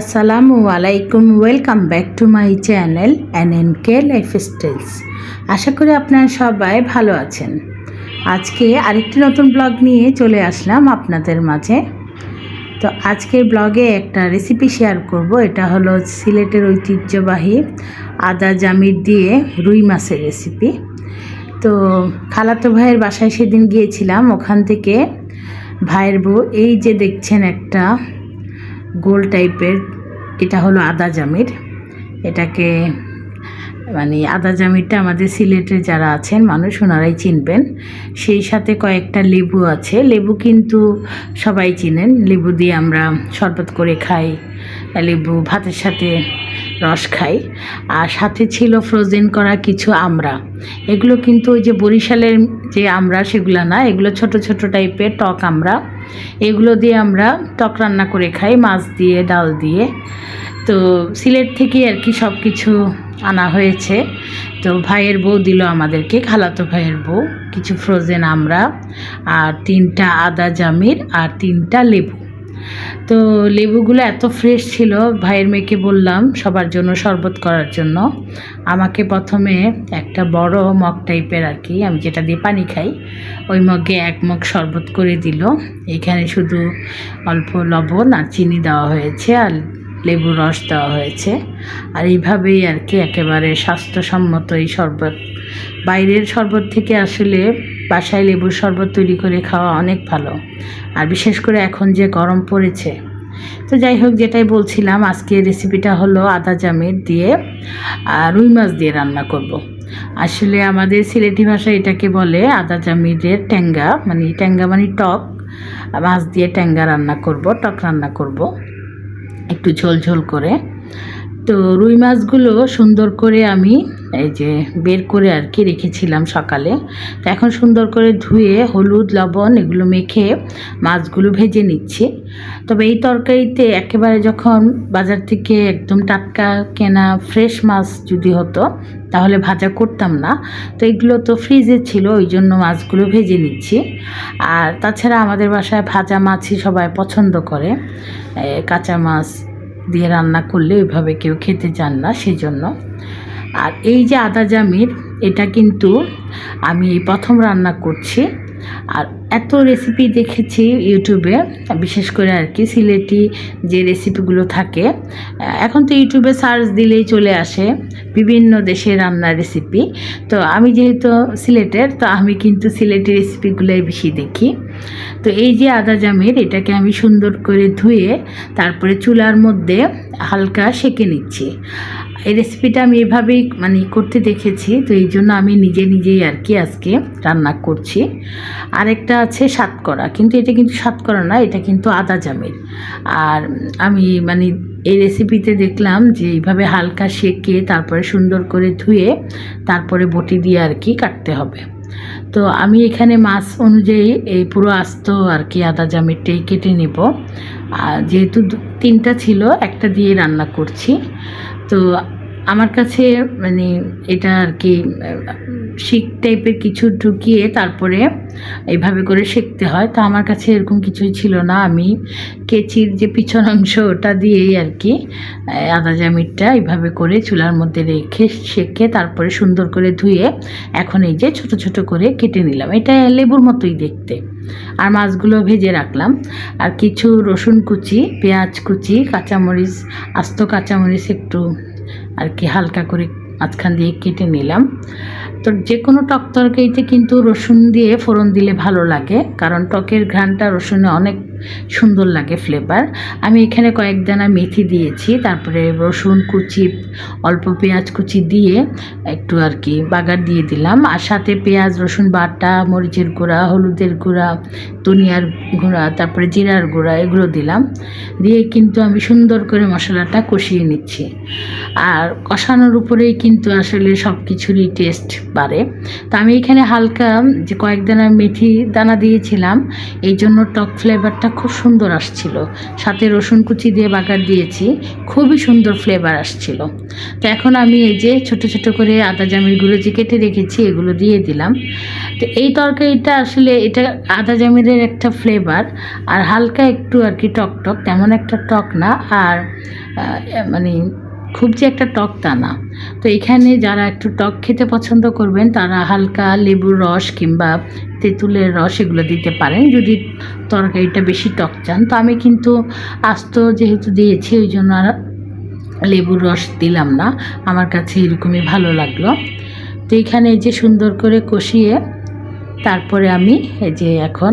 আসসালামু আলাইকুম welcome back to my channel N N K lifestyles আশা করি আপনারা সবাই ভালো আছেন। আজকে আরেকটি নতুন ব্লগ নিয়ে চলে আসলাম আপনাদের মাঝে। তো আজকের ব্লগে একটা রেসিপি শেয়ার করব। এটা হলো সিলেটের ঐতিহ্যবাহী আদা জামির দিয়ে রুই মাছের রেসিপি তো খালাতো ভাইয়ের বাসায় সেদিন গিয়েছিলাম। ওখান থেকে ভাইয়ের বউ, এই যে দেখছেন একটা গোল টাইপের, এটা হলো আদা জামির। এটাকে মানে আদা জামিরটা আমাদের সিলেটে যারা আছেন, মানুষ ওনারাই চিনবেন। সেই সাথে কয়েকটা লেবু আছে। লেবু কিন্তু সবাই চিনেন। লেবু দিয়ে আমরা শরবত করে খাই, লেবু ভাতের সাথে রস খাই। আর সাথে ছিল ফ্রোজেন করা কিছু আমরা এগুলো কিন্তু ওই যে বরিশালের যে আমরা সেগুলো না, এগুলো ছোট ছোট টাইপের টক আমরা এগুলো দিয়ে আমরা টক রান্না করে খাই, মাছ দিয়ে, ডাল দিয়ে। তো সিলেট থেকে আর কি সব কিছু আনা হয়েছে। তো ভাইয়ের বউ দিল আমাদেরকে, খালাতো ভাইয়ের বউ। কিছু ফ্রোজেন আমরা, আর তিনটা আদা জামির, আর তিনটা লেবু। তো লেবুগুলো এত ফ্রেশ ছিল, ভাইয়ের মেয়েকে বললাম সবার জন্য শরবত করার জন্য। আমাকে প্রথমে একটা বড় মগ টাইপের আর কি, আমি যেটা দিয়ে পানি খাই, ওই মগে এক মগ শরবত করে দিল। এখানে শুধু অল্প লবণ আর চিনি দেওয়া হয়েছে আর লেবুর রস দেওয়া হয়েছে। আর এইভাবেই আর কি একেবারে স্বাস্থ্যসম্মত এই শরবত। বাইরের শরবত থেকে আসলে বাসায় লেবুর শরবত তৈরি করে খাওয়া অনেক ভালো। আর বিশেষ করে এখন যে গরম পড়েছে। তো যাই হোক, যেটাই বলছিলাম আজকে রেসিপিটা হলো আদা জামির দিয়ে রুই মাছ দিয়ে রান্না করব। আসলে আমাদের সিলেটি ভাষায় এটাকে বলে আদা জামিরের ট্যাঙ্গা মানে ট্যাঙ্গা মানে টক। মাছ দিয়ে ট্যাঙ্গা রান্না করব, টক রান্না করব। একটু ঝোল ঝোল করে। তো রুই মাছগুলো সুন্দর করে আমি এই যে বের করে আর কি রেখেছিলাম সকালে। তো এখন সুন্দর করে ধুয়ে হলুদ, লবণ এগুলো মেখে মাছগুলো ভেজে নিচ্ছি। তবে এই তরকারিতে একেবারে যখন বাজার থেকে একদম টাটকা কেনা ফ্রেশ মাছ যদি হতো, তাহলে ভাজা করতাম না। তো এগুলো তো ফ্রিজে ছিল, ওই জন্য মাছগুলো ভেজে নিচ্ছি। আর তাছাড়া আমাদের বাসায় ভাজা মাছই সবাই পছন্দ করে কাঁচা মাছ দিয়ে রান্না করলে ওইভাবে কেউ খেতে চান না, সেজন্য। আর এই যে আদা জামির, এটা কিন্তু আমি এই প্রথম রান্না করছি। আর এত রেসিপি দেখেছি ইউটিউবে, বিশেষ করে আর কি সিলেটি যে রেসিপিগুলো থাকে এখন তো ইউটিউবে সার্চ দিলেই চলে আসে বিভিন্ন দেশের রান্নার রেসিপি তো আমি যেহেতু সিলেটের, তো আমি কিন্তু সিলেটি রেসিপিগুলোই বেশি দেখি। তো এই যে আদা জামের, এটাকে আমি সুন্দর করে ধুয়ে তারপরে চুলার মধ্যে হালকা সেঁকে নিচ্ছি। এই রেসিপিটা আমি এভাবেই মানে করতে দেখেছি, তো এই জন্য আমি নিজে নিজেই আর কি আজকে রান্না করছি। আরেকটা আছে সাতকরা, কিন্তু এটা কিন্তু সাতকরা না, এটা কিন্তু আদা জামের। আর আমি মানে এই রেসিপিতে দেখলাম যে এইভাবে হালকা সেকে তারপরে সুন্দর করে ধুয়ে তারপরে বটি দিয়ে আর কি কাটতে হবে। তো আমি এখানে মাছ অনুযায়ী এই পুরো আস্ত আর কি আদা জামিরটাই কেটে নেব। যেহেতু তিনটা ছিল একটা দিয়ে রান্না করছি। তো আমার কাছে মানে এটা আর কি শিক টাইপের কিছু ঢুকিয়ে তারপরে এইভাবে করে শেখতে হয়। তো আমার কাছে এরকম কিছুই ছিল না। আমি কেচির যে পিছন অংশ, ওটা দিয়েই আর কি আদা জামিরটা এইভাবে করে চুলার মধ্যে রেখে শেখে তারপরে সুন্দর করে ধুয়ে এখন এই যে ছোট ছোট করে কেটে নিলাম। এটা লেবুর মতোই দেখতে। আর মাছগুলো ভেজে রাখলাম। আর কিছু রসুন কুচি, পেঁয়াজ কুচি, কাঁচামরিচ, আস্ত কাঁচামরিচ একটু আর কি হালকা করে মাঝখান দিয়ে কেটে নিলাম। তো যে কোনো টক তরকারিতে কিন্তু রসুন দিয়ে ফোড়ন দিলে ভালো লাগে, কারণ টকের ঘ্রাণটা রসুনে অনেক সুন্দর লাগে ফ্লেভার আমি এখানে কয়েক দানা মেথি দিয়েছি, তারপরে রসুন কুচি, অল্প পেঁয়াজ কুচি দিয়ে একটু আর কি বাগার দিয়ে দিলাম। আর সাথে পেঁয়াজ, রসুন বাটা, মরিচের গুঁড়া, হলুদের গুঁড়া, ধনিয়ার গুঁড়া, তারপরে জিরার গুঁড়া, এগুলো দিলাম। দিয়ে কিন্তু আমি সুন্দর করে মশলাটা কষিয়ে নিচ্ছি। আর কষানোর উপরেই কিন্তু আসলে সব কিছুরই টেস্ট বাড়ে। তো আমি এখানে হালকা যে কয়েক দানা মেথি দানা দিয়েছিলাম, এই জন্য টক ফ্লেভারটা খুব সুন্দর আসছিল। সাথে রসুন কুচি দিয়ে বাগার দিয়েছি, খুবই সুন্দর ফ্লেভার আসছিল। তো এখন আমি এই যে ছোট ছোট করে আদা, জামির গুঁড়ো যে কেটে রেখেছি, এগুলো দিয়ে দিলাম। তো এই তরকারিটা আসলে এটা আদা, জামিরের একটা ফ্লেভার আর হালকা একটু আর কি টক টক, তেমন একটা টক না, আর মানে খুব যে একটা টক তা না তো এখানে যারা একটু টক খেতে পছন্দ করবেন, তারা হালকা লেবুর রস কিংবা তেঁতুলের রস এগুলো দিতে পারেন। যদি তরকারিটা বেশি টক চান। তো আমি কিন্তু আস্ত যেহেতু দিয়েছি, ওই জন্য আর লেবুর রস দিলাম না। আমার কাছে এরকমই ভালো লাগল। তো এখানে যে সুন্দর করে কষিয়ে, তারপরে আমি এই যে এখন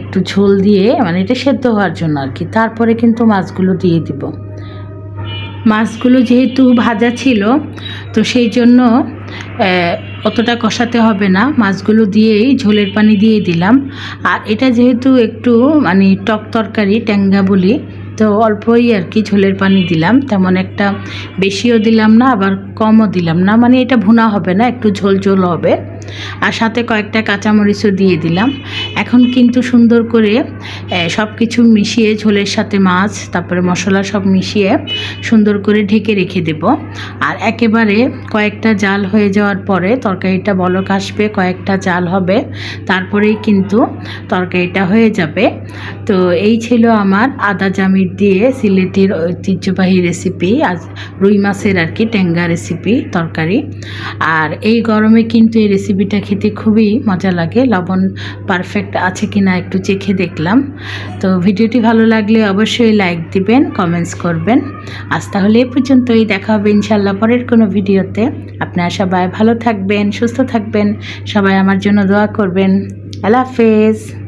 একটু ঝোল দিয়ে মানে এটা সেদ্ধ হওয়ার জন্য আর কি। তারপরে কিন্তু মাছগুলো দিয়ে দিব। মাছগুলো যেহেতু ভাজা ছিল, তো সেই জন্য অতটা কষাতে হবে না। মাছগুলো দিয়েই ঝোলের পানি দিয়ে দিলাম। আর এটা যেহেতু একটু মানে টক তরকারি, ট্যাঙ্গা বলি, তো অল্পই আর কি ঝোলের পানি দিলাম। তেমন একটা বেশিও দিলাম না, আবার কমও দিলাম না। মানে এটা ভুনা হবে না, একটু ঝোল ঝোল হবে। আর সাথে কয়েকটা কাঁচামরিচও দিয়ে দিলাম। এখন কিন্তু সুন্দর করে সব কিছু মিশিয়ে ঝোলের সাথে মাছ, তারপরে মশলা সব মিশিয়ে সুন্দর করে ঢেকে রেখে দেব। আর একেবারে কয়েকটা জাল হয়ে যাওয়ার পরে তরকারিটা বলক আসবে, কয়েকটা জাল হবে, তারপরেই কিন্তু তরকারিটা হয়ে যাবে। তো এই ছিল আমার আদা জামির দিয়ে সিলেটের ঐতিহ্যবাহী রেসিপি, আজ রুই মাছের আর কি ট্যাঙ্গা রেসিপি তরকারি। আর এই গরমে কিন্তু এই রেসিপিটা খেতে খুবই মজা লাগে। লবণ পারফেক্ট আছে কি না একটু চেখে দেখলাম। তো ভিডিওটি ভালো লাগলে অবশ্যই লাইক দিবেন কমেন্টস করবেন। আজ তাহলে এ পর্যন্তই, দেখা হবে ইনশাল্লাহ পরের কোনো ভিডিওতে। আপনারা সবাই ভালো থাকবেন, সুস্থ থাকবেন। সবাই আমার জন্য দোয়া করবেন। আল্লাহ হাফেজ।